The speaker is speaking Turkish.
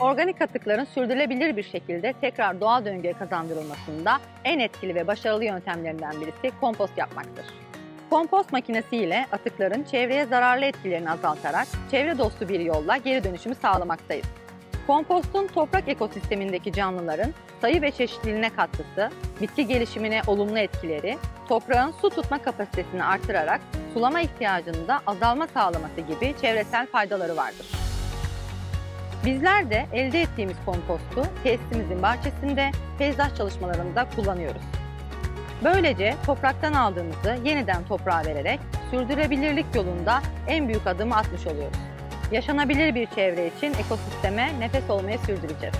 Organik atıkların sürdürülebilir bir şekilde tekrar doğal döngüye kazandırılmasında en etkili ve başarılı yöntemlerinden birisi kompost yapmaktır. Kompost makinesi ile atıkların çevreye zararlı etkilerini azaltarak çevre dostu bir yolla geri dönüşümü sağlamaktayız. Kompostun toprak ekosistemindeki canlıların sayı ve çeşitliliğine katkısı, bitki gelişimine olumlu etkileri, toprağın su tutma kapasitesini artırarak sulama ihtiyacının da azalma sağlaması gibi çevresel faydaları vardır. Bizler de elde ettiğimiz kompostu tesisimizin bahçesinde peyzaj çalışmalarında kullanıyoruz. Böylece topraktan aldığımızı yeniden toprağa vererek sürdürülebilirlik yolunda en büyük adımı atmış oluyoruz. Yaşanabilir bir çevre için ekosisteme nefes olmaya sürdüreceğiz.